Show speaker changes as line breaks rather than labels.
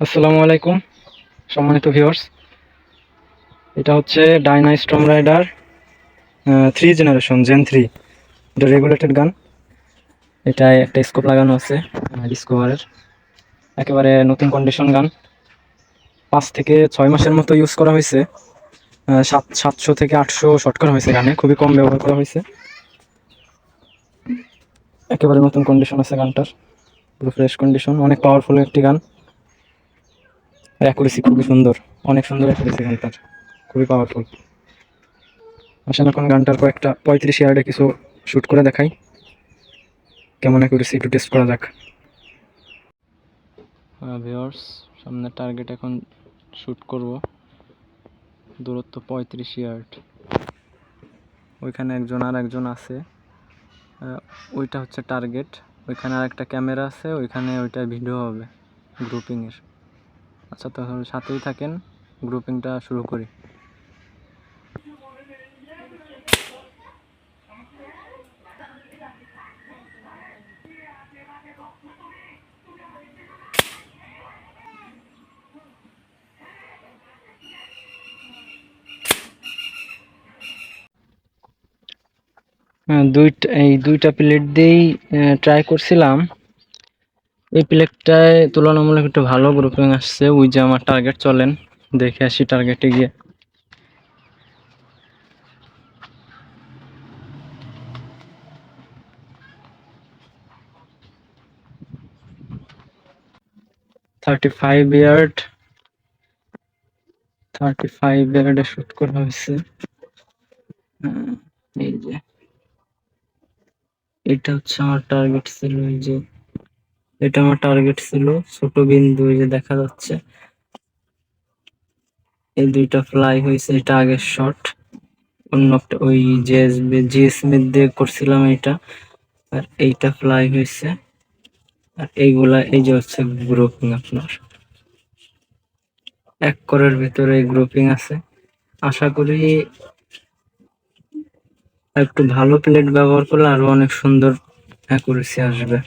আসসালামু আলাইকুম, সম্মানিত ভিউয়ার্স এটা হচ্ছে Dynastorm rider three generation gen three এটা রেগুলেটেড গান এটায় একটা স্কোপ লাগানো আছে ডিসকভারের একেবারে নতুন কন্ডিশন গান পাঁচ থেকে ছয় মাসের মতো ইউজ করা হয়েছে। সাত, সাতশো থেকে আটশো শর্ট করা হয়েছে গানে খুবই কম ব্যবহার করা হয়েছে। একেবারে নতুন কন্ডিশন আছে গানটার পুরো ফ্রেশ কন্ডিশন অনেক পাওয়ারফুল একটি গান অ্যাকুরেসি খুবই সুন্দর। অনেক সুন্দর অ্যাকুরেসি গানটার। খুবই পাওয়ারফুল আসলে এখন গানটার কয়েকটা পঁয়ত্রিশ ইয়ার্ডে কিছু শ্যুট করে দেখাই। কেমন অ্যাকুরেসি একটু টেস্ট করা যাক। ভিওর্স সামনে টার্গেট এখন শ্যুট করব। দূরত্ব পঁয়ত্রিশ ইয়ার্ড ওইখানে একজন আর একজন আছে। ওইটা হচ্ছে টার্গেট ওইখানে আর একটা ক্যামেরা আছে, ওইখানে ওইটা ভিডিও হবে। গ্রুপিংয়ের আচ্ছা তাহলে সাথেই থাকেন গ্রুপিংটা শুরু করি। হ্যাঁ, দুইটা এই দুইটা প্লেট দিয়েই ট্রাই করছিলাম। এই প্লেটটায় তুলনামূলক একটু ভালো গ্রুপিং আসছে ওই যে আমার টার্গেট চলেন দেখে আসি টার্গেটে গিয়ে। Thirty five yard thirty five ইয়ার্ডে শুট করা হয়েছে। হ্যাঁ, এই যে। এটা হচ্ছে আমার টার্গেট ছিল এই যে। এটা আমার টার্গেট ছিল। ছোট বিন্দু যে দেখা যাচ্ছে। এই দুইটা ফ্লাই হয়েছে, এটা আগের শট অন্য একটা ওই যে জি স্মিথ দিয়ে করছিলাম এটা আর এইটা ফ্লাই হয়েছে। আর এইগুলা, এই যে হচ্ছে গ্রুপিং আপনার। এক করের ভিতরে গ্রুপিং আছে। আশা করি একটু ভালো প্লেট ব্যবহার করলে আরও অনেক সুন্দর অ্যাকুরেসি আসবে।